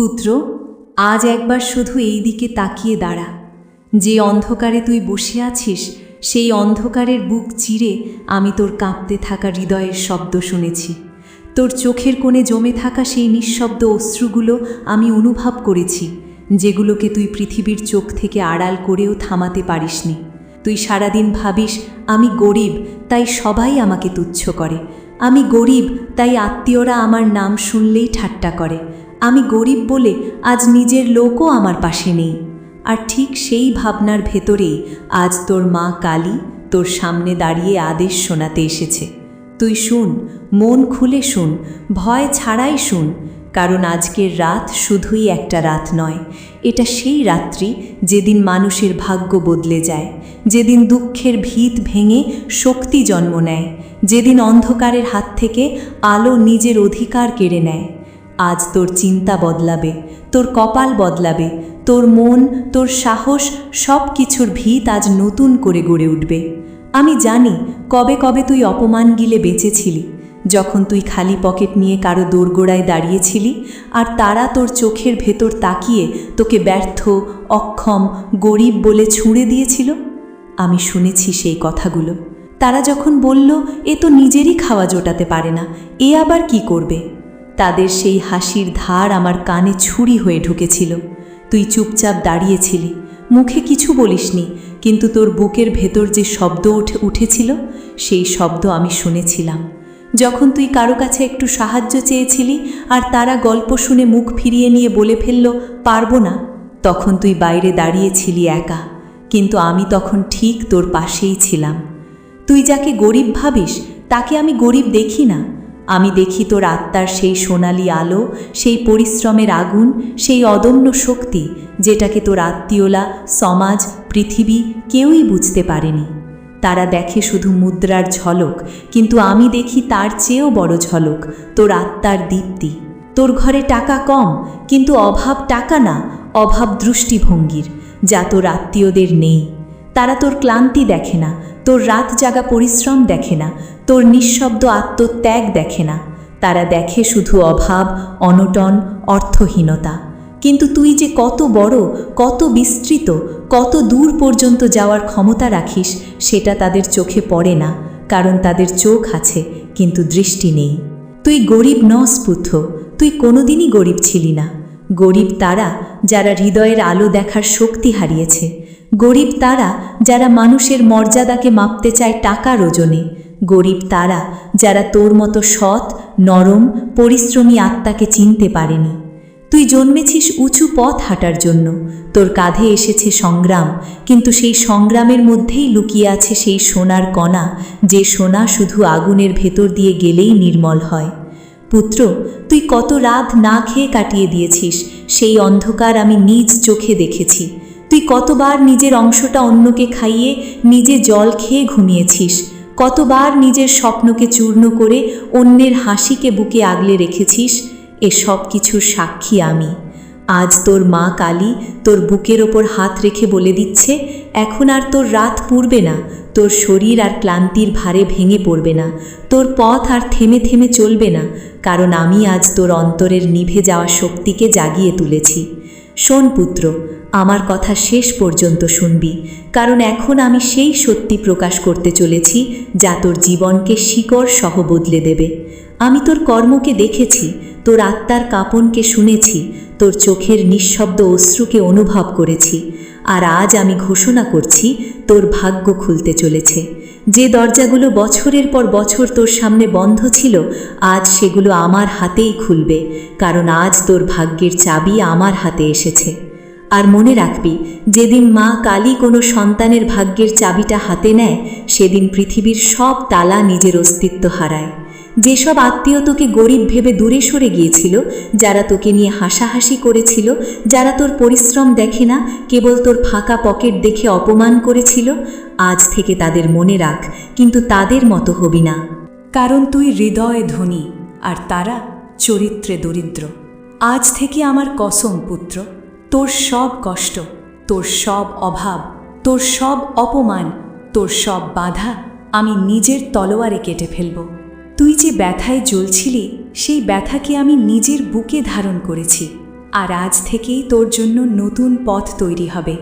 পুত্র, আজ একবার শুধু এই দিকে তাকিয়ে দাঁড়া। যে অন্ধকারে তুই বসে আছিস, সেই অন্ধকারের বুক চিরে আমি তোর কাঁপতে থাকা হৃদয়ের শব্দ শুনেছি। তোর চোখের কোণে জমে থাকা সেই নিঃশব্দ অশ্রুগুলো আমি অনুভব করেছি, যেগুলোকে তুই পৃথিবীর চোখ থেকে আড়াল করেও থামাতে পারিসনি। তুই সারাদিন ভাবিস, আমি গরিব, তাই সবাই আমাকে তুচ্ছ করে। আমি গরিব, তাই আত্মীয়রা আমার নাম শুনলেই ঠাট্টা করে। আমি গরিব বলে আজ নিজের লোকও আমার পাশে নেই। আর ঠিক সেই ভাবনার ভেতরেই আজ তোর মা কালী তোর সামনে দাঁড়িয়ে আদেশ শোনাতে এসেছে। তুই শুন, মন খুলে শুন, ভয় ছাড়াই শুন, কারণ আজকের রাত শুধুই একটা রাত নয়। এটা সেই রাত্রি যেদিন মানুষের ভাগ্য বদলে যায়, যেদিন দুঃখের ভিত ভেঙে শক্তি জন্ম নেয়, যেদিন অন্ধকারের হাত থেকে আলো নিজের অধিকার কেড়ে নেয়। আজ তোর চিন্তা বদলাবে, তোর কপাল বদলাবে, তোর মন, তোর সাহস সব কিছুর ভিত আজ নতুন করে গড়ে উঠবে। আমি জানি কবে কবে তুই অপমান গিলে বেঁচেছিলি, যখন তুই খালি পকেট নিয়ে কারও দোরগোড়ায় দাঁড়িয়েছিলি আর তারা তোর চোখের ভেতর তাকিয়ে তোকে ব্যর্থ, অক্ষম, গরিব বলে ছুঁড়ে দিয়েছিল। আমি শুনেছি সেই কথাগুলো। তারা যখন বলল, এ তো নিজেরই খাওয়া জোটাতে পারে না, এ আবার কি করবে? তাদের সেই হাসির ধার আমার কানে ছুরি হয়ে ঢুকেছিল। তুই চুপচাপ দাঁড়িয়েছিলি। মুখে কিছু বলিসনি, কিন্তু তোর বুকের ভেতর যে শব্দ উঠে উঠেছিল, সেই শব্দ আমি শুনেছিলাম। যখন তুই কারও কাছে একটু সাহায্য চেয়েছিলি আর তারা গল্প শুনে মুখ ফিরিয়ে নিয়ে বলে ফেলল, পারব না। তখন তুই বাইরে দাঁড়িয়েছিলি একা, কিন্তু আমি তখন ঠিক তোর পাশেই ছিলাম। তুই যাকে গরিব ভাবিস, তাকে আমি গরিব দেখি না। আমি দেখি তোর আত্মার সেই সোনালি আলো, সেই পরিশ্রমের আগুন, সেই অদম্য শক্তি, যেটাকে তোর আত্মীয়লা, সমাজ, পৃথিবী কেউই বুঝতে পারেনি। তারা দেখে শুধু মুদ্রার ঝলক, কিন্তু আমি দেখি তার চেয়েও বড় ঝলক, তোর আত্মার দীপ্তি। তোর ঘরে টাকা কম, কিন্তু অভাব টাকা না, অভাব দৃষ্টিভঙ্গির, যা তোর আত্মীয়দের নেই। তারা তোর ক্লান্তি দেখে না, তোর রাত জাগা পরিশ্রম দেখে না তোর নিঃশব্দ আত্মত্যাগ দেখে না। তারা দেখে শুধু অভাব, অনটন, অর্থহীনতা। কিন্তু তুই যে কত বড়, কত বিস্তৃত, কত দূর পর্যন্ত যাওয়ার ক্ষমতা রাখিস, সেটা তাদের চোখে পড়ে না। কারণ তাদের চোখ আছে, কিন্তু দৃষ্টি নেই। তুই গরিব নস তুই কোনোদিনই গরিব ছিলি না। গরিব তারা যারা হৃদয়ের আলো দেখার শক্তি হারিয়েছে। গরিব তারা যারা মানুষের মর্যাদাকে মাপতে চায় টাকার ওজনে। গরিব তারা, যারা তোর মতো সৎ, নরম, পরিশ্রমী আত্মাকে চিনতে পারেনি। তুই জন্মেছিস উঁচু পথ হাঁটার জন্য। তোর কাঁধে এসেছে সংগ্রাম, কিন্তু সেই সংগ্রামের মধ্যেই লুকিয়ে আছে সেই সোনার কণা, যে সোনা শুধু আগুনের ভেতর দিয়ে গেলেই নির্মল হয়। পুত্র, তুই কত রাত না খেয়ে কাটিয়ে দিয়েছিস, সেই অন্ধকার আমি নিজ চোখে দেখেছি। তুই কতবার নিজের অংশটা অন্যকে খাইয়ে নিজে জল খেয়ে ঘুমিয়েছিস। কতবার নিজের স্বপ্নকে চূর্ণ করে অন্যের হাসিকে বুকে আগলে রেখেছিস? এ সব কিছুর সাক্ষী আমি। আজ তোর মা কালী তোর বুকের ওপর হাত রেখে বলে দিচ্ছে, এখন আর তোর রাত পুরবে না, তোর শরীর আর ক্লান্তির ভারে ভেঙে পড়বে না, তোর পথ আর থেমে থেমে চলবে না, কারণ আমি আজ তোর অন্তরের নিভে যাওয়া শক্তিকে জাগিয়ে তুলেছি। শোন পুত্র, আমার কথা শেষ পর্যন্ত শুনবি, কারণ এখন আমি সেই সত্যি প্রকাশ করতে চলেছি, যা তোর জীবনকে শিকড় সহ বদলে দেবে। আমি তোর কর্মকে দেখেছি, তোর আত্মার কাঁপনকে শুনেছি, তোর চোখের নিঃশব্দ অশ্রুকে অনুভব করেছি। আর আজ আমি ঘোষণা করছি, তোর ভাগ্য খুলতে চলেছে। যে দরজাগুলো বছরের পর বছর তোর সামনে বন্ধ ছিল, আজ সেগুলো আমার হাতেই খুলবে, কারণ আজ তোর ভাগ্যের চাবি আমার হাতে এসেছে। আর মনে রাখবি, যেদিন মা কালী কোনো সন্তানের ভাগ্যের চাবিটা হাতে নেয়, সেদিন পৃথিবীর সব তালা নিজের অস্তিত্ব হারায়। যেসব আত্মীয় তোকে গরিব ভেবে দূরে সরে গিয়েছিল, যারা তোকে নিয়ে হাসাহাসি করেছিল, যারা তোর পরিশ্রম দেখে না, কেবল তোর ফাঁকা পকেট দেখে অপমান করেছিল, আজ থেকে তাদের মনে রাখ, কিন্তু তাদের মতো হবি না। কারণ তুই হৃদয়ে ধনী, আর তারা চরিত্রে দরিদ্র। আজ থেকে আমার কসম পুত্র, তোর সব কষ্ট, তোর সব অভাব, তোর সব অপমান, তোর সব বাধা আমি নিজের তলোয়ারে কেটে ফেলব। তুই যে ব্যথায় জ্বলছিলি, সেই ব্যথাকে আমি নিজের বুকে ধারণ করেছি। আর আজ থেকেই তোর জন্য নতুন পথ তৈরি হবে।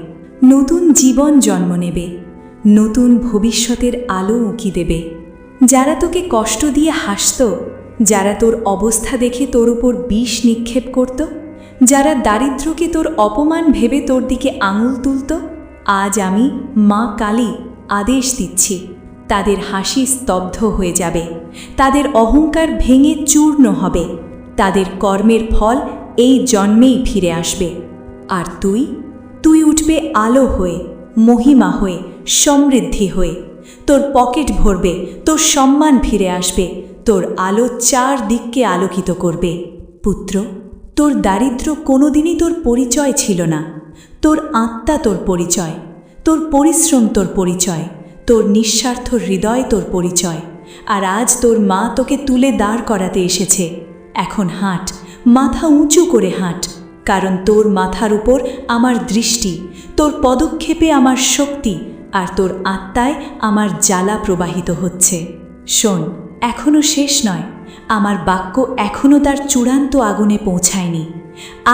নতুন জীবন জন্ম নেবে। নতুন ভবিষ্যতের আলো উঁকি দেবে। যারা তোকে কষ্ট দিয়ে হাসত, যারা তোর অবস্থা দেখে তোর উপর বিষ নিক্ষেপ করত, যারা দারিদ্র্যকে তোর অপমান ভেবে তোর দিকে আঙুল তুলত, আজ আমি মা কালী আদেশ দিচ্ছি। তাদের হাসি স্তব্ধ হয়ে যাবে। তাদের অহংকার ভেঙে চূর্ণ হবে। তাদের কর্মের ফল এই জন্মেই ফিরে আসবে। আর তুই? তুই উঠবে আলো হয়ে, মহিমা হয়ে, সমৃদ্ধি হয়ে। তোর পকেট ভরবে, তোর সম্মান ফিরে আসবে। তোর আলো চার দিককে আলোকিত করবে। পুত্র, তোর দারিদ্র কোনোদিনই তোর পরিচয় ছিল না। তোর আত্মা তোর পরিচয়। তোর পরিশ্রম তোর পরিচয়। তোর নিঃস্বার্থ হৃদয় তোর পরিচয়, আর আজ তোর মা তোকে তুলে দাঁড় করাতে এসেছে। এখন হাঁট, মাথা উঁচু করে হাঁট, কারণ তোর মাথার উপর আমার দৃষ্টি, তোর পদক্ষেপে আমার শক্তি, আর তোর আত্মায় আমার জ্বালা প্রবাহিত হচ্ছে। শোন এখনও শেষ নয়, আমার বাক্য এখনও তার চূড়ান্ত আগুনে পৌঁছায়নি।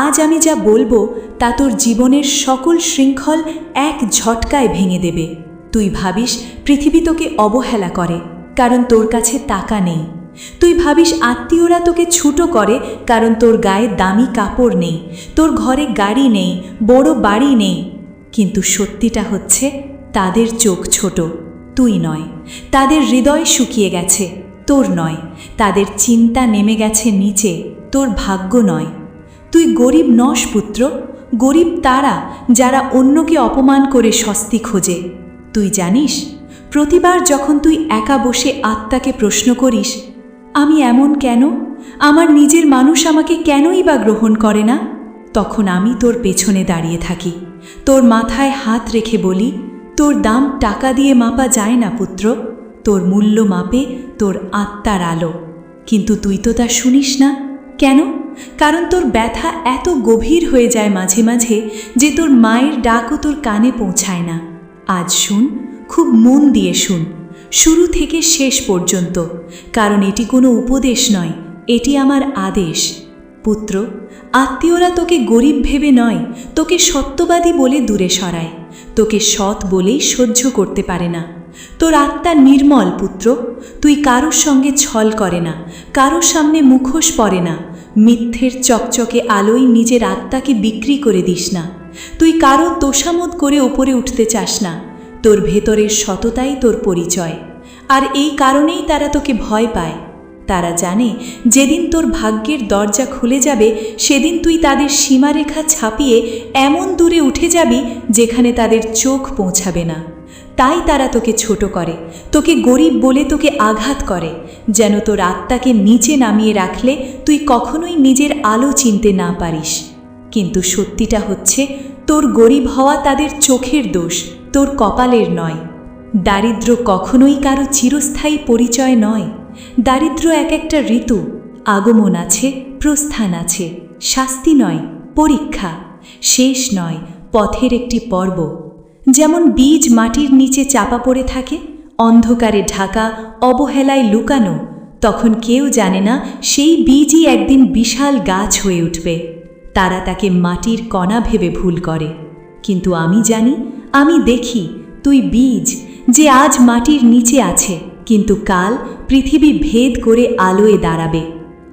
আজ আমি যা বলব, তা তোর জীবনের সকল শৃঙ্খল এক ঝটকায় ভেঙে দেবে। তুই ভাবিস পৃথিবী তোকে অবহেলা করে, কারণ তোর কাছে টাকা নেই। তুই ভাবিস আত্মীয়রা তোকে ছুটো করে, কারণ তোর গায়ে দামি কাপড় নেই, তোর ঘরে গাড়ি নেই, বড় বাড়ি নেই। কিন্তু সত্যিটা হচ্ছে, তাদের চোখ ছোট, তুই নয়। তাদের হৃদয় শুকিয়ে গেছে, তোর নয়। তাদের চিন্তা নেমে গেছে নিচে, তোর ভাগ্য নয়। তুই গরিব নস পুত্র, গরিব তারা, যারা অন্যকে অপমান করে স্বস্তি খোঁজে। তুই জানিস, প্রতিবার যখন তুই একা বসে আত্মাকে প্রশ্ন করিস, আমি এমন কেন? আমার নিজের মানুষ আমাকে কেনই বা গ্রহণ করে না? তখন আমি তোর পেছনে দাঁড়িয়ে থাকি। তোর মাথায় হাত রেখে বলি, তোর দাম টাকা দিয়ে মাপা যায় না পুত্র। তোর মূল্য মাপে তোর আত্মার আলো। কিন্তু তুই তো তা শুনিস না। কেন? কারণ তোর ব্যথা এত গভীর হয়ে যায় মাঝে মাঝে যে তোর মায়ের ডাকও তোর কানে পৌঁছায় না। আজ শুন, খুব মন দিয়ে শুন। শুরু থেকে শেষ পর্যন্ত, কারণ এটি কোনো উপদেশ নয়, এটি আমার আদেশ। পুত্র, আত্মীয়রা তোকে গরিব ভেবে নয়, তোকে সত্যবাদী বলে দূরে সরায়। তোকে সৎ বলেই সহ্য করতে পারে না। তোর আত্মা নির্মল, পুত্র। তুই কারোর সঙ্গে ছল করে না, কারোর সামনে মুখোশ পরে না। মিথ্যের চকচকে আলোয় নিজের আত্মাকে বিক্রি করে দিস না। তুই কারও তোষামত করে ওপরে উঠতে চাস না। তোর ভেতরের সততাই তোর পরিচয়। আর এই কারণেই তারা তোকে ভয় পায়। তারা জানে, যেদিন তোর ভাগ্যের দরজা খুলে যাবে, সেদিন তুই তাদের সীমারেখা ছাপিয়ে এমন দূরে উঠে যাবি, যেখানে তাদের চোখ পৌঁছাবে না। তাই তারা তোকে ছোট করে। তোকে গরিব বলে তোকে আঘাত করে। যেন তোর আত্মাকে নিচে নামিয়ে রাখলে তুই কখনোই নিজের আলো চিনতে না পারিস। কিন্তু সত্যিটা হচ্ছে, তোর গরিব হওয়া তাদের চোখের দোষ, তোর কপালের নয়। দারিদ্র কখনোই কারও চিরস্থায়ী পরিচয় নয়। দারিদ্র এক একটা ঋতু, আগমন আছে, প্রস্থান আছে, শাস্তি নয়, পরীক্ষা, শেষ নয়, পথের একটি পর্ব। যেমন বীজ মাটির নিচে চাপা পড়ে থাকে, অন্ধকারে ঢাকা, অবহেলায় লুকানো, তখন কেউ জানে না সেই বীজই একদিন বিশাল গাছ হয়ে উঠবে। তারা তাকে মাটির কণা ভেবে ভুল করে। কিন্তু আমি জানি, আমি দেখি, তুই বীজ, যে আজ মাটির নিচে আছে, কিন্তু কাল পৃথিবী ভেদ করে আলোয় দাঁড়াবে।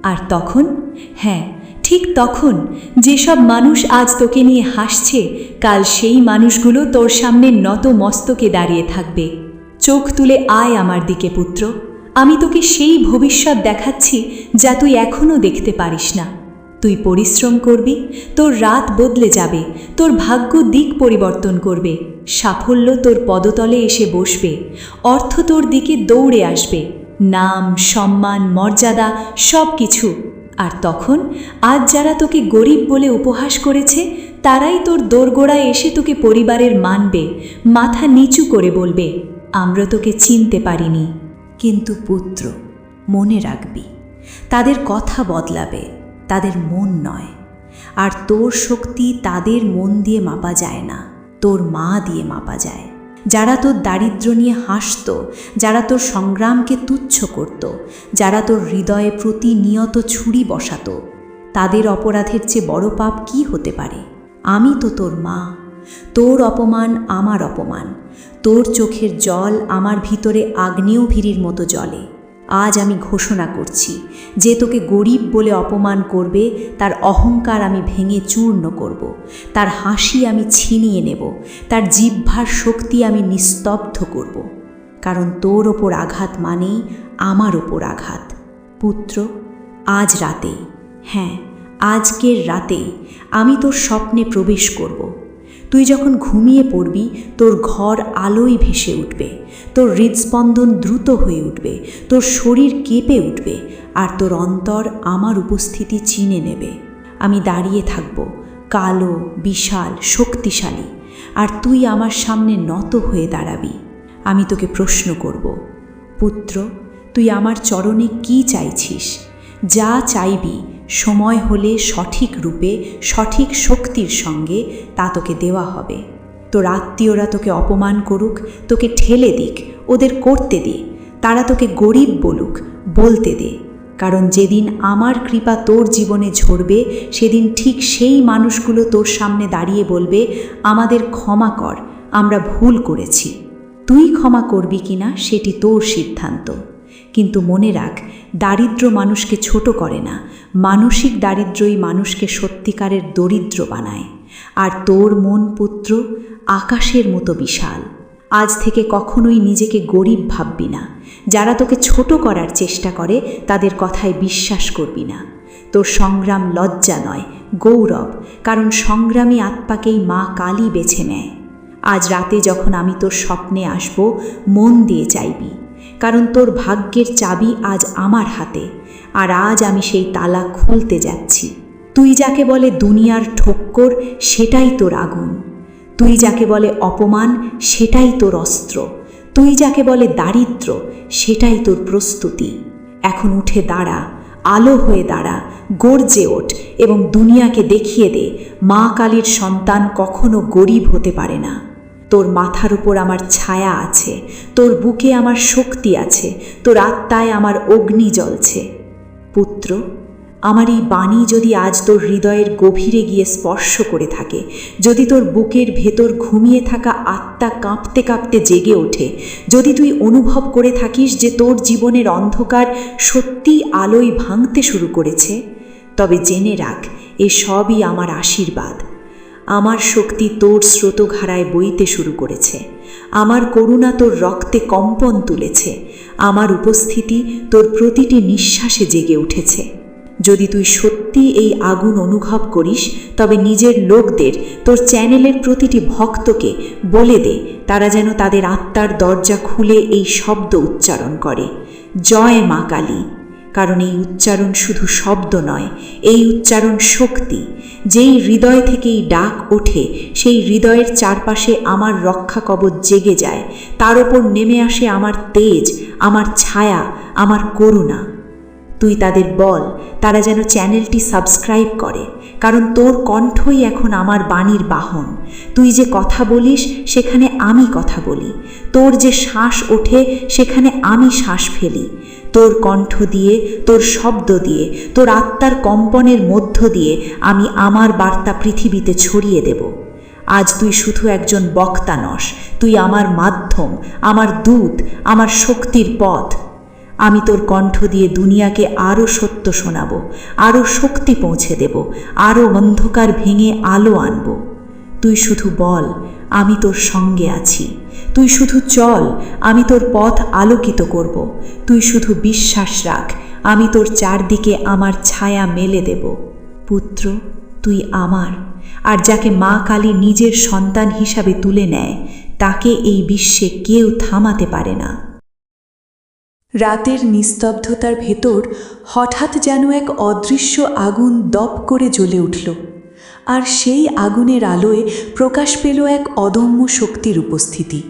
আর তখন? হ্যাঁ ঠিক তখন, যেসব মানুষ আজ তোকে নিয়ে হাসছে, কাল সেই মানুষগুলো তোর সামনে নত মস্তকে দাঁড়িয়ে থাকবে। চোখ তুলে আয় আমার দিকে পুত্র, আমি তোকে সেই ভবিষ্যৎ দেখাচ্ছি, যা তুই এখনও দেখতে পারিস না। তুই পরিশ্রম করবি, তোর রাত বদলে যাবে, তোর ভাগ্য দিক পরিবর্তন করবে, সাফল্য তোর পদতলে এসে বসবে, অর্থ তোর দিকে দৌড়ে আসবে, নাম, সম্মান, মর্যাদা সব কিছু আর তখন আজ যারা তোকে গরিব বলে উপহাস করেছে, তারাই তোর দোরগোড়ায় এসে তোকে পরিবারের মানবে, মাথা নিচু করে বলবে, আমরা তোকে চিনতে পারিনি। কিন্তু পুত্র, মনে রাখবি, তাদের কথা বদলাবে। তাদের মন নয়। আর তোর শক্তি তাদের মন দিয়ে মাপা যায় না, তোর মা দিয়ে মাপা যায়। যারা তোর দারিদ্র নিয়ে হাসত, যারা তোর সংগ্রামকে তুচ্ছ করত, যারা তোর হৃদয়ে প্রতিনিয়ত ছুরি বসাতো, তাদের অপরাধের চেয়ে বড় পাপ কি হতে পারে? আমি তো তোর মা। তোর অপমান আমার অপমান। তোর চোখের জল আমার ভিতরে আগ্নেয় ভিড়ির মতো জলে আজ আমি ঘোষণা করছি, যে তোকে গরিব বলে অপমান করবে, তার অহংকার আমি ভেঙে চূর্ণ করব, তার হাসি আমি ছিনিয়ে নেব, তার জিহ্বার শক্তি আমি নিস্তব্ধ করব। কারণ তোর ওপর আঘাত মানেই আমার ওপর আঘাত। পুত্র, আজ রাতে হ্যাঁ আজকের রাতে আমি তোর স্বপ্নে প্রবেশ করব। তুই যখন ঘুমিয়ে পড়বি, তোর ঘর আলোয় ভেসে উঠবে। তোর হৃদস্পন্দন দ্রুত হয়ে উঠবে। তোর শরীর কেঁপে উঠবে। আর তোর অন্তর আমার উপস্থিতি চিনে নেবে। আমি দাঁড়িয়ে থাকব, কালো, বিশাল, শক্তিশালী। আর তুই আমার সামনে নত হয়ে দাঁড়াবি। আমি তোকে প্রশ্ন করব, পুত্র, তুই আমার চরণে কি চাইছিস? যা চাইবি সময় হলে সঠিক রূপে, সঠিক শক্তির সঙ্গে তা তোকে দেওয়া হবে। তোর আত্মীয়রা তোকে অপমান করুক, তোকে ঠেলে দিক, ওদের করতে দে। তারা তোকে গরিব বলুক, বলতে দে। কারণ যেদিন আমার কৃপা তোর জীবনে ঝরবে, সেদিন ঠিক সেই মানুষগুলো তোর সামনে দাঁড়িয়ে বলবে, আমাদের ক্ষমা কর, আমরা ভুল করেছি। তুই ক্ষমা করবি কিনা সেটি তোর সিদ্ধান্ত। কিন্তু মনে রাখ, দারিদ্র মানুষকে ছোট করে না, মানসিক দারিদ্রই মানুষকে সত্যিকারের দরিদ্র বানায়। আর তোর মন পুত্র, আকাশের মতো বিশাল। আজ থেকে কখনোই নিজেকে গরিব ভাববি না। যারা তোকে ছোট করার চেষ্টা করে, তাদের কথায় বিশ্বাস করবি না। তোর সংগ্রাম লজ্জা নয়, গৌরব, কারণ সংগ্রামী আত্মাকেই মা কালী বেছে নেয়। আজ রাতে যখন আমি তোর স্বপ্নে আসব, মন দিয়ে চাইবি। কারণ তোর ভাগ্যের চাবি আজ আমার হাতে, আর আজ আমি সেই তালা খুলতে যাচ্ছি। তুই যাকে বলে দুনিয়ার ঠক্কর, সেটাই তোর আগুন। তুই যাকে বলে অপমান, সেটাই তোর অস্ত্র। তুই যাকে বলে দারিদ্র, সেটাই তোর প্রস্তুতি। এখন উঠে দাঁড়া, আলো হয়ে দাঁড়া, গর্জে ওঠ এবং দুনিয়াকে দেখিয়ে দে, মা কালীর সন্তান কখনো গরিব হতে পারে না। তোর মাথার উপর আমার ছায়া আছে, তোর বুকে আমার শক্তি আছে, তোর আত্মায় আমার অগ্নি জ্বলছে। পুত্র, আমার এই বাণী যদি আজ তোর হৃদয়ের গভীরে গিয়ে স্পর্শ করে থাকে, যদি তোর বুকের ভেতর ঘুমিয়ে থাকা আত্মা কাঁপতে কাঁপতে জেগে ওঠে, যদি তুই অনুভব করে থাকিস যে তোর জীবনের অন্ধকার সত্যি আলোয় ভাঙতে শুরু করেছে, তবে জেনে রাখ, এ সবই আমার আশীর্বাদ। আমার শক্তি তোর স্রোতধারায় বইতে শুরু করেছে। আমার করুণা তোর রক্তে কম্পন তুলেছে। আমার উপস্থিতি তোর প্রতিটি নিঃশ্বাসে জেগে উঠেছে। যদি তুই সত্যি এই আগুন অনুভব করিস, তবে নিজের লোকদের, তোর চ্যানেলের প্রতিটি ভক্তকে বলে দে, তারা যেন তাদের আত্মার দরজা খুলে এই শব্দ উচ্চারণ করে। জয় মা কালী। কারণ এই উচ্চারণ শুধু শব্দ নয়, এই উচ্চারণ শক্তি। যেই হৃদয় থেকেই ডাক ওঠে, সেই হৃদয়ের চারপাশে আমার রক্ষা কবচ জেগে যায়। তার ওপর নেমে আসে আমার তেজ, আমার ছায়া, আমার করুণা। তুই তাদের বল, তারা যেন চ্যানেলটি সাবস্ক্রাইব করে। কারণ তোর কণ্ঠই এখন আমার বাণীর বাহন। তুই যে কথা বলিস, সেখানে আমি কথা বলি। তোর যে শ্বাস ওঠে, সেখানে আমি শ্বাস ফেলি। তোর কণ্ঠ দিয়ে, তোর শব্দ দিয়ে, তোর আত্মার কম্পনের মধ্য দিয়ে আমি আমার বার্তা পৃথিবীতে ছড়িয়ে দেব। আজ তুই শুধু একজন বক্তা নস। তুই আমার মাধ্যম, আমার দূত, আমার শক্তির পথ। আমি তোর কণ্ঠ দিয়ে দুনিয়াকে আরও সত্য শোনাবো আরও শক্তি পৌঁছে দেব আরও অন্ধকার ভেঙে আলো আনব। তুই শুধু বল, আমি তোর সঙ্গে আছি। তুই শুধু চল, আমি তোর পথ আলোকিত করব। তুই শুধু বিশ্বাস রাখ, আমি তোর চারদিকে আমার ছায়া মেলে দেব। পুত্র, তুই আমার, আর যাকে মা কালী নিজের সন্তান হিসাবে তুলে নেয়, তাকে এই বিশ্বে কেউ থামাতে পারে না। রাতের নিস্তব্ধতার ভেতর হঠাৎ যেন এক অদৃশ্য আগুন দপ করে জ্বলে উঠল। আর সেই আগুনের আলোয় প্রকাশ পেল এক অদম্য শক্তির উপস্থিতি।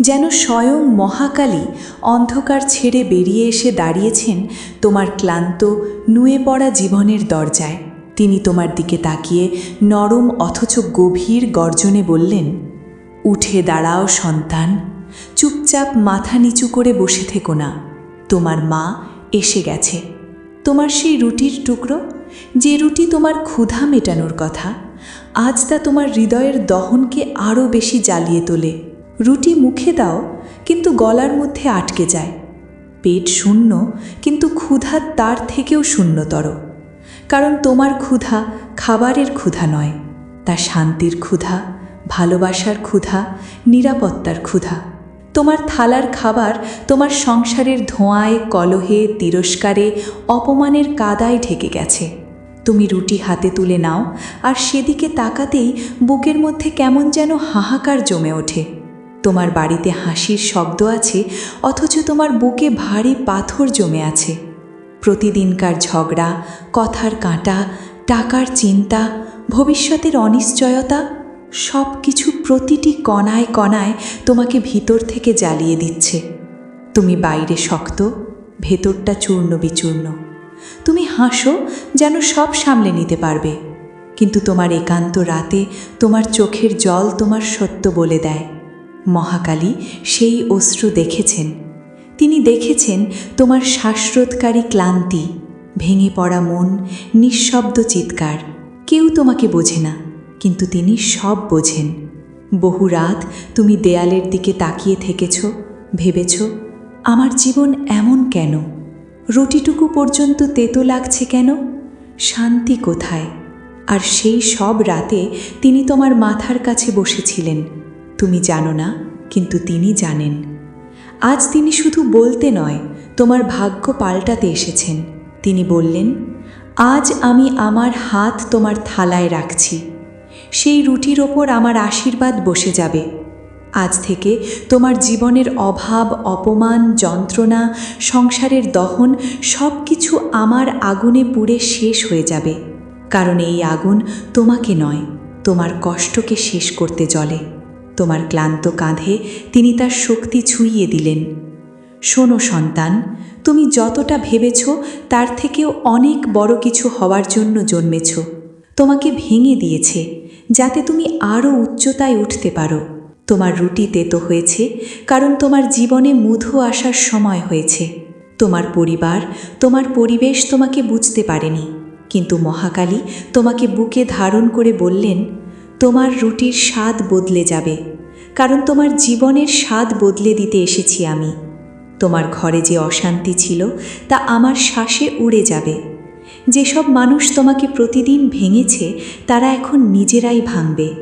যেন স্বয়ং মহাকালী অন্ধকার ছেড়ে বেরিয়ে এসে দাঁড়িয়েছেন তোমার ক্লান্ত, নুয়ে পড়া জীবনের দরজায়। তিনি তোমার দিকে তাকিয়ে নরম অথচ গভীর গর্জনে বললেন, উঠে দাঁড়াও সন্তান, চুপচাপ মাথা নিচু করে বসে থেকো না। তোমার মা এসে গেছে। তোমার সেই রুটির টুকরো, যে রুটি তোমার ক্ষুধা মেটানোর কথা, আজ তা তোমার হৃদয়ের দহনকে আরও বেশি জ্বালিয়ে তোলে। রুটি মুখে দাও, কিন্তু গলার মধ্যে আটকে যায়। পেট শূন্য, কিন্তু ক্ষুধা তার থেকেও শূন্যতর। কারণ তোমার ক্ষুধা খাবারের ক্ষুধা নয়, তা শান্তির ক্ষুধা, ভালোবাসার ক্ষুধা, নিরাপত্তার ক্ষুধা। তোমার থালার খাবার তোমার সংসারের ধোঁয়ায়, কলহে, তিরস্কারে, অপমানের কাদায় ঢেকে গেছে। তুমি রুটি হাতে তুলে নাও, আর সেদিকে তাকাতেই বুকের মধ্যে কেমন যেন হাহাকার জমে ওঠে। তোমার বাড়িতে হাসির শব্দ আছে, অথচ তোমার বুকে ভারী পাথর জমে আছে। প্রতিদিনকার ঝগড়া, কথার কাঁটা, টাকার চিন্তা, ভবিষ্যতের অনিশ্চয়তা সব কিছু প্রতিটি কণায় কণায় তোমাকে ভিতর থেকে জ্বালিয়ে দিচ্ছে। তুমি বাইরে শক্ত, ভেতরটা চূর্ণ বিচূর্ণ। তুমি হাসো, যেন সব সামলে নিতে পারবে। কিন্তু তোমার একান্ত রাতে তোমার চোখের জল তোমার সত্য বলে দেয়। মহাকালী সেই অশ্রু দেখেছেন। তিনি দেখেছেন তোমার শ্বাসরোধকারী ক্লান্তি, ভেঙে পড়া মন, নিঃশব্দ চিৎকার। কেউ তোমাকে বোঝে না। কিন্তু তিনি সব বোঝেন। বহু রাত তুমি দেয়ালের দিকে তাকিয়ে থেকেছ, ভেবেছ, আমার জীবন এমন কেন? রুটিটুকু পর্যন্ত তেতো লাগছে কেন? শান্তি কোথায়? আর সেই সব রাতে তিনি তোমার মাথার কাছে বসেছিলেন। তুমি জানো না, কিন্তু তিনি জানেন। আজ তিনি শুধু বলতে নয়, তোমার ভাগ্য পাল্টাতে এসেছেন। তিনি বললেন, আজ আমি আমার হাত তোমার থালায় রাখছি। সেই রুটির ওপর আমার আশীর্বাদ বসে যাবে। আজ থেকে তোমার জীবনের অভাব, অপমান, যন্ত্রণা, সংসারের দহন সব কিছু আমার আগুনে পুড়ে শেষ হয়ে যাবে। কারণ এই আগুন তোমাকে নয়, তোমার কষ্টকে শেষ করতে জ্বলে। তোমার ক্লান্ত কাঁধে তিনি তার শক্তি ছুঁইয়ে দিলেন। শোনো সন্তান, তুমি যতটা ভেবেছ তার থেকেও অনেক বড় কিছু হওয়ার জন্য জন্মেছ। তোমাকে ভেঙে দিয়েছে যাতে তুমি আরও উচ্চতায় উঠতে পারো। তোমার রুটি তেতো হয়েছে, কারণ তোমার জীবনে মধু আসার সময় হয়েছে। তোমার পরিবার, তোমার পরিবেশ তোমাকে বুঝতে পারেনি। কিন্তু মহাকালী তোমাকে বুকে ধারণ করে বললেন, তোমার রুটির স্বাদ বদলে যাবে, কারণ তোমার জীবনের স্বাদ বদলে দিতে এসেছি আমি। তোমার ঘরে যে অশান্তি ছিল, তা আমার শ্বাসে উড়ে যাবে। যেসব মানুষ তোমাকে প্রতিদিন ভেঙেছে, তারা এখন নিজেরাই ভাঙবে।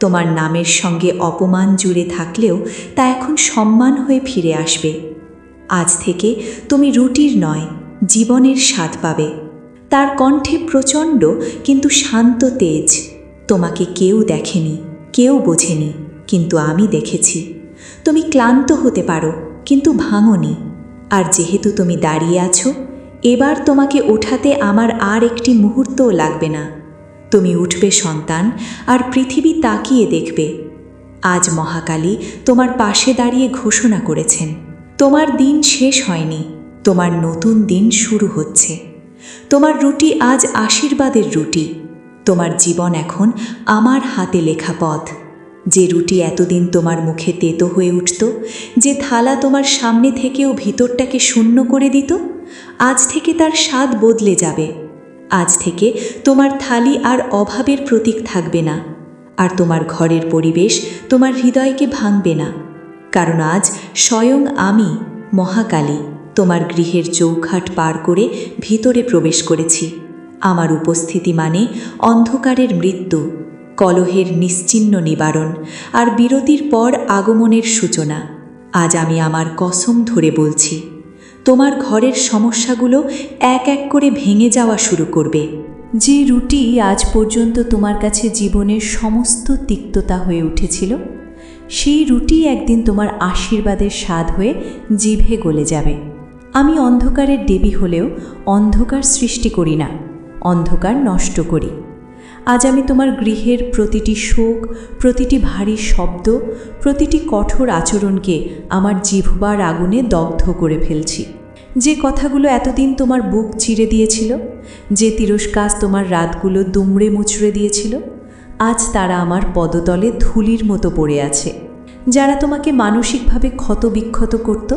তোমার নামের সঙ্গে অপমান জুড়ে থাকলেও তা এখন সম্মান হয়ে ফিরে আসবে। আজ থেকে তুমি রুটির নয়, জীবনের স্বাদ পাবে। তার কণ্ঠে প্রচণ্ড কিন্তু শান্ত তেজ। তোমাকে কেউ দেখেনি, কেউ বোঝেনি, কিন্তু আমি দেখেছি। তুমি ক্লান্ত হতে পারো, কিন্তু ভাঙনি। আর যেহেতু তুমি দাঁড়িয়ে আছো এবার তোমাকে ওঠাতে আমার আর একটি মুহূর্তও লাগবে না। তুমি উঠবে সন্তান, আর পৃথিবী তাকিয়ে দেখবে। আজ মহাকালী তোমার পাশে দাঁড়িয়ে ঘোষণা করেছেন, তোমার দিন শেষ হয়নি, তোমার নতুন দিন শুরু হচ্ছে। তোমার রুটি আজ আশীর্বাদের রুটি, তোমার জীবন এখন আমার হাতে লেখা পথ। যে রুটি এতদিন তোমার মুখে তেতো হয়ে উঠত, যে থালা তোমার সামনে থেকেও ভিতরটাকে শূন্য করে দিত আজ থেকে তার স্বাদ বদলে যাবে। আজ থেকে তোমার থালি আর অভাবের প্রতীক থাকবে না, আর তোমার ঘরের পরিবেশ তোমার হৃদয়কে ভাঙবে না, কারণ আজ স্বয়ং আমি মহাকালী, তোমার গৃহের চৌখাট পার করে ভিতরে প্রবেশ করেছি। আমার উপস্থিতি মানে অন্ধকারের মৃত্যু, কলহের নিশ্চিহ্ন নিবারণ, আর বিরতির পর আগমনের সূচনা। আজ আমি আমার কসম ধরে বলছি। তোমার ঘরের সমস্যাগুলো এক এক করে ভেঙে যাওয়া শুরু করবে। যে রুটি আজ পর্যন্ত তোমার কাছে জীবনের সমস্ত তিক্ততা হয়ে উঠেছিল, সেই রুটি একদিন তোমার আশীর্বাদের স্বাদ হয়ে জিভে গলে যাবে। আমি অন্ধকারের দেবী হলেও অন্ধকার সৃষ্টি করি না, অন্ধকার নষ্ট করি। আজ আমি তোমার গৃহের প্রতিটি শোক, প্রতিটি ভারী শব্দ, প্রতিটি কঠোর আচরণকে আমার জিহ্বার আগুনে দগ্ধ করে ফেলছি। যে কথাগুলো এতদিন তোমার বুক চিরে দিয়েছিল, যে তিরস্কার তোমার রাতগুলো দুমড়ে মুচড়ে দিয়েছিল, আজ তারা আমার পদতলে ধুলির মতো পড়ে আছে। যারা তোমাকে মানসিকভাবে ক্ষতবিক্ষত করত,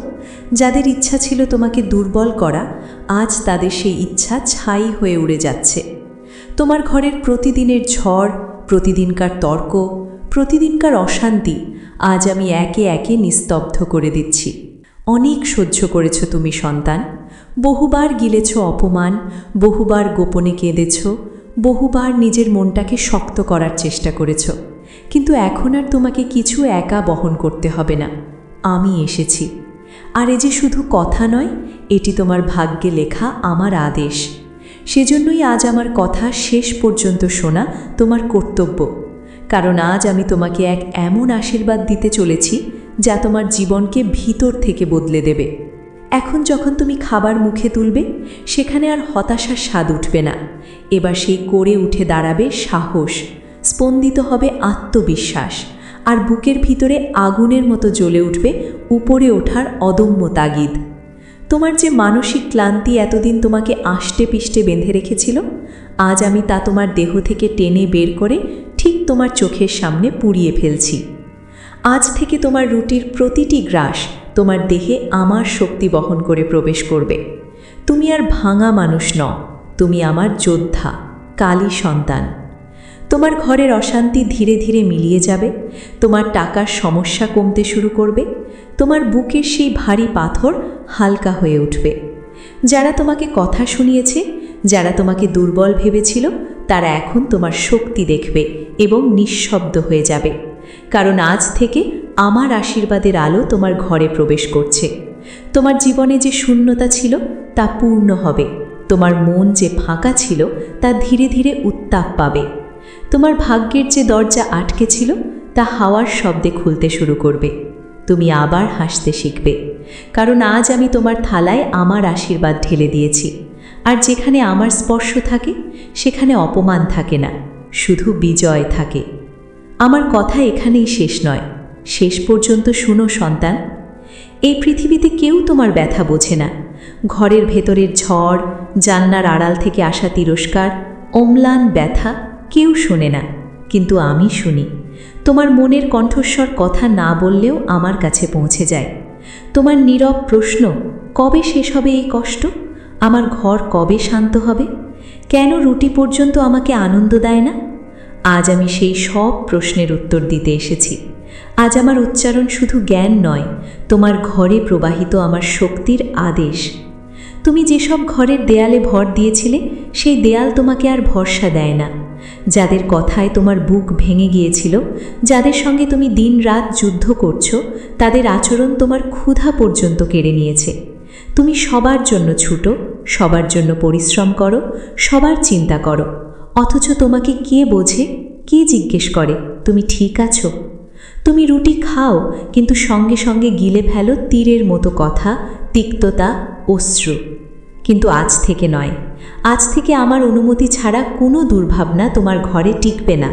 যাদের ইচ্ছা ছিল তোমাকে দুর্বল করা, আজ তাদের সেই ইচ্ছা ছাই হয়ে উড়ে যাচ্ছে। তোমার ঘরের প্রতিদিনের ঝড়, প্রতিদিনকার তর্ক, প্রতিদিনকার অশান্তি আজ আমি একে একে নিস্তব্ধ করে দিচ্ছি। অনেক সহ্য করেছ তুমি, সন্তান। বহুবার গিলেছ অপমান, বহুবার গোপনে কেঁদেছ, বহুবার নিজের মনটাকে শক্ত করার চেষ্টা করেছ। কিন্তু এখন আর তোমাকে কিছু একা বহন করতে হবে না। আমি এসেছি। আর এ যে শুধু কথা নয়, এটি তোমার ভাগ্যে লেখা আমার আদেশ। সেজন্যই আজ আমার কথা শেষ পর্যন্ত শোনা তোমার কর্তব্য। কারণ আজ আমি তোমাকে এক এমন আশীর্বাদ দিতে চলেছি, যা তোমার জীবনকে ভিতর থেকে বদলে দেবে। এখন যখন তুমি খাবার মুখে তুলবে, সেখানে আর হতাশার স্বাদ উঠবে না। এবার সেই করে উঠে দাঁড়াবে সাহস, স্পন্দিত হবে আত্মবিশ্বাস, আর বুকের ভিতরে আগুনের মতো জ্বলে উঠবে উপরে ওঠার অদম্য তাগিদ। তোমার যে মানসিক ক্লান্তি এতদিন তোমাকে আষ্টে পিষ্টে বেঁধে রেখেছিল, আজ আমি তা তোমার দেহ থেকে টেনে বের করে ঠিক তোমার চোখের সামনে পুড়িয়ে ফেলছি। আজ থেকে তোমার রুটির প্রতিটি গ্রাস তোমার দেহে আমার শক্তি বহন করে প্রবেশ করবে। তুমি আর ভাঙা মানুষ ন তুমি আমার যোদ্ধা, কালী সন্তান। তোমার ঘরের অশান্তি ধীরে ধীরে মিলিয়ে যাবে, তোমার টাকার সমস্যা কমতে শুরু করবে, তোমার বুকের সেই ভারী পাথর হালকা হয়ে উঠবে। যারা তোমাকে কথা শুনিয়েছে, যারা তোমাকে দুর্বল ভেবেছিল, তারা এখন তোমার শক্তি দেখবে এবং নিঃশব্দ হয়ে যাবে। কারণ আজ থেকে আমার আশীর্বাদের আলো তোমার ঘরে প্রবেশ করছে। তোমার জীবনে যে শূন্যতা ছিল, তা পূর্ণ হবে। তোমার মন যে ফাঁকা ছিল, তা ধীরে ধীরে উত্তাপ পাবে। তোমার ভাগ্যের যে দরজা আটকে ছিল, তা হাওয়ার শব্দে খুলতে শুরু করবে। তুমি আবার হাসতে শিখবে। কারণ আজ আমি তোমার থালায় আমার আশীর্বাদ ঢেলে দিয়েছি। আর যেখানে আমার স্পর্শ থাকে, সেখানে অপমান থাকে না, শুধু বিজয় থাকে। আমার কথা এখানেই শেষ নয়। শেষ পর্যন্ত শুনো, সন্তান। এই পৃথিবীতে কেউ তোমার ব্যথা বোঝে না। ঘরের ভেতরের ঝড় জান্নার আড়াল থেকে আসা তিরস্কার, অম্লান ব্যথা কেউ শোনে না, কিন্তু আমি শুনি। তোমার মনের কণ্ঠস্বর কথা না বললেও আমার কাছে পৌঁছে যায়। তোমার নীরব প্রশ্ন, কবে শেষ হবে এই কষ্ট? আমার ঘর কবে শান্ত হবে? কেন রুটি পর্যন্ত আমাকে আনন্দ দেয় না? আজ আমি সেই সব প্রশ্নের উত্তর দিতে এসেছি। আজ আমার উচ্চারণ শুধু জ্ঞান নয়, তোমার ঘরে প্রবাহিত আমার শক্তির আদেশ। তুমি যেসব ঘরের দেয়ালে ভর দিয়েছিলে, সেই দেয়াল তোমাকে আর ভরসা দেয় না। যাদের কথায় তোমার বুক ভেঙে গিয়েছিল, যাদের সঙ্গে তুমি দিন রাত যুদ্ধ করছ, তাদের আচরণ তোমার ক্ষুধা পর্যন্ত কেড়ে নিয়েছে। তুমি সবার জন্য ছুটো, সবার জন্য পরিশ্রম করো, সবার চিন্তা করো। অথচ তোমাকে কে বোঝে, কে জিজ্ঞেস করে, তুমি ঠিক আছো? তুমি রুটি খাও, কিন্তু সঙ্গে সঙ্গে গিলে ফেলো তীরের মতো কথা, তিক্ততা, অশ্রু। কিন্তু আজ থেকে নয়। আজ থেকে আমার অনুমতি ছাড়া কোনো দুর্ভাবনা তোমার ঘরে টিকবে না।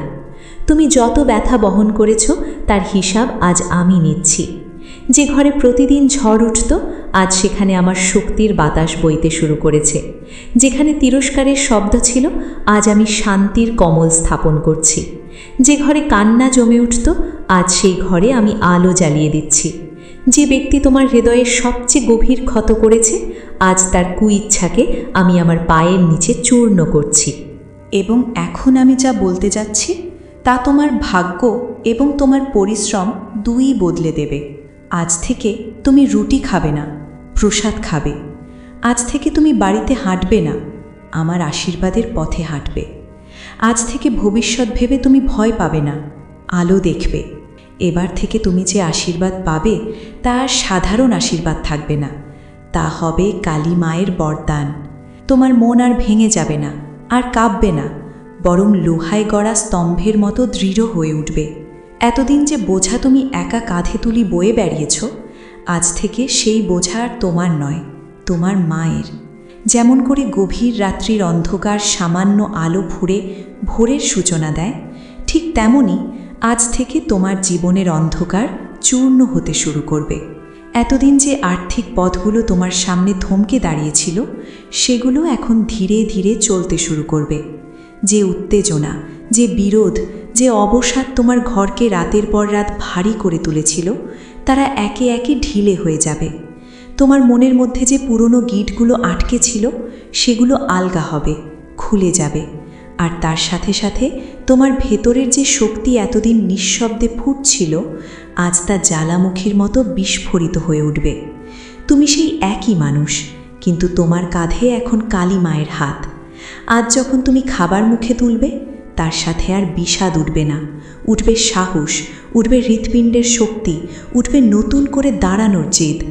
তুমি যত ব্যথা বহন করেছ, তার হিসাব আজ আমি নিচ্ছি। যে ঘরে প্রতিদিন ঝড় উঠত, আজ সেখানে আমার শক্তির বাতাস বইতে শুরু করেছে। যেখানে তিরস্কারের শব্দ ছিল, আজ আমি শান্তির কমল স্থাপন করছি। যে ঘরে কান্না জমে উঠত, আজ সেই ঘরে আমি আলো জ্বালিয়ে দিচ্ছি। যে ব্যক্তি তোমার হৃদয়ের সবচেয়ে গভীর ক্ষত করেছে, আজ তার কুইচ্ছাকে আমি আমার পায়ের নিচে চূর্ণ করছি। এবং এখন আমি যা বলতে যাচ্ছি, তা তোমার ভাগ্য এবং তোমার পরিশ্রম দুই বদলে দেবে। আজ থেকে তুমি রুটি খাবে না, প্রসাদ খাবে। আজ থেকে তুমি বাড়িতে হাঁটবে না, আমার আশীর্বাদের পথে হাঁটবে। আজ থেকে ভবিষ্যৎ ভেবে তুমি ভয় পাবে না, আলো দেখবে। এবার থেকে তুমি যে আশীর্বাদ পাবে তা আর সাধারণ আশীর্বাদ থাকবে না। তা হবে কালী মায়ের বরদান। তোমার মন আর ভেঙে যাবে না, আর কাঁপবে না, বরং লোহায় গড়া স্তম্ভের মতো দৃঢ় হয়ে উঠবে। এতদিন যে বোঝা তুমি একা কাঁধে তুলি বয়ে বেড়িয়েছ, আজ থেকে সেই বোঝা আর তোমার নয়, তোমার মায়ের। যেমন করে গভীর রাত্রির অন্ধকার সামান্য আলো ফুড়ে ভোরের সূচনা দেয়, ঠিক তেমনি আজ থেকে তোমার জীবনের অন্ধকার চূর্ণ হতে শুরু করবে। এতদিন যে আর্থিক পথগুলো তোমার সামনে থমকে দাঁড়িয়েছিল, সেগুলো এখন ধীরে ধীরে চলতে শুরু করবে। যে উত্তেজনা, যে বিরোধ, যে অবসাদ তোমার ঘরকে রাতের পর রাত ভারী করে তুলেছিল, তারা একে একে ঢিলে হয়ে যাবে। তোমার মনের মধ্যে যে পুরনো গিটগুলো আটকে ছিল, সেগুলো আলগা হবে, খুলে যাবে। আর তার সাথে সাথে তোমার ভেতরের যে শক্তি এতদিন নিঃশব্দে ফুটছিল, আজ তা জ্বালামুখীর মতো বিস্ফোরিত হয়ে উঠবে। তুমি সেই একই মানুষ, কিন্তু তোমার কাঁধে এখন কালী মায়ের হাত। আজ যখন তুমি খাবার মুখে তুলবে, তার সাথে আর বিষাদ উঠবে না। উঠবে সাহস, উঠবে হৃৎপিণ্ডের শক্তি, উঠবে নতুন করে দাঁড়ানোর জেদ।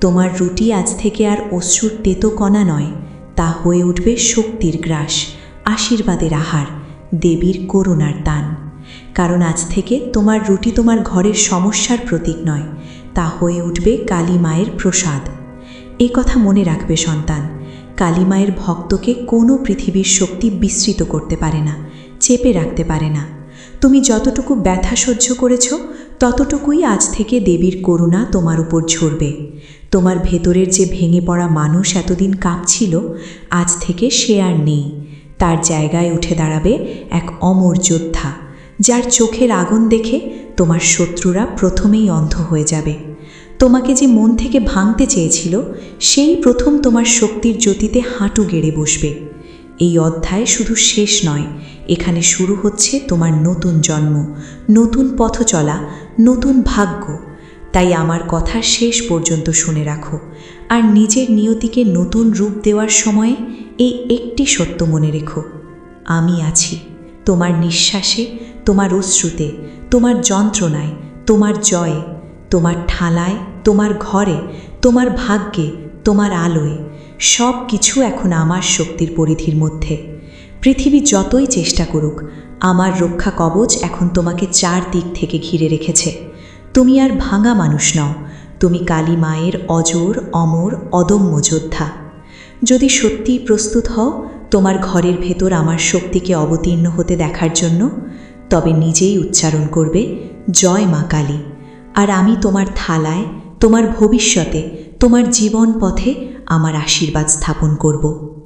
তোমার রুটি আজ থেকে আর অশ্রুর তেতো কণা নয়, তা হয়ে উঠবে শক্তির গ্রাস। আশীর্বাদের আহার, দেবীর করুণার দান। কারণ আজ থেকে তোমার রুটি তোমার ঘরের সমস্যার প্রতীক নয়, তা হয়ে উঠবে কালী মায়ের প্রসাদ। এ কথা মনে রাখবে সন্তান, কালী মায়ের ভক্তকে কোনো পৃথিবীর শক্তি বিস্তৃত করতে পারে না, চেপে রাখতে পারে না। তুমি যতটুকু ব্যথা সহ্য করেছ, ততটুকুই আজ থেকে দেবীর করুণা তোমার উপর ঝরবে। তোমার ভেতরের যে ভেঙে পড়া মানুষ এতদিন কাঁপছিল, আজ থেকে সে আর নেই। তার জায়গায় উঠে দাঁড়াবে এক অমর যোদ্ধা, যার চোখের আগুন দেখে তোমার শত্রুরা প্রথমেই অন্ধ হয়ে যাবে। তোমাকে যে মন থেকে ভাঙতে চেয়েছিল, সেই প্রথম তোমার শক্তির জ্যোতিতে হাঁটু গেড়ে বসবে। এই অধ্যায় শুধু শেষ নয়, এখানে শুরু হচ্ছে তোমার নতুন জন্ম, নতুন পথ চলা, নতুন ভাগ্য। তাই আমার কথা শেষ পর্যন্ত শুনে রাখো, আর নিজের নিয়তিকে নতুন রূপ দেওয়ার সময়ে এই একটি সত্য মনে রেখো। আমি আছি তোমার নিঃশ্বাসে, তোমার অশ্রুতে, তোমার যন্ত্রণায়, তোমার জয়ে, তোমার ঠালায়, তোমার ঘরে, তোমার ভাগ্যে, তোমার আলোয়। সব কিছু এখন আমার শক্তির পরিধির মধ্যে। পৃথিবী যতই চেষ্টা করুক, আমার রক্ষা কবচ এখন তোমাকে চার দিক থেকে ঘিরে রেখেছে। তুমি আর ভাঙা মানুষ নও, তুমি কালী মায়ের অজর, অমর, অদম্য যোদ্ধা। যদি সত্যিই প্রস্তুত হও, তোমার ঘরের ভেতর আমার শক্তিকে অবতীর্ণ হতে দেখার জন্য, তবে নিজেই উচ্চারণ করবে, জয় মা কালী। আর আমি তোমার থালায়, তোমার ভবিষ্যতে, তোমার জীবন পথে আমার আশীর্বাদ স্থাপন করব।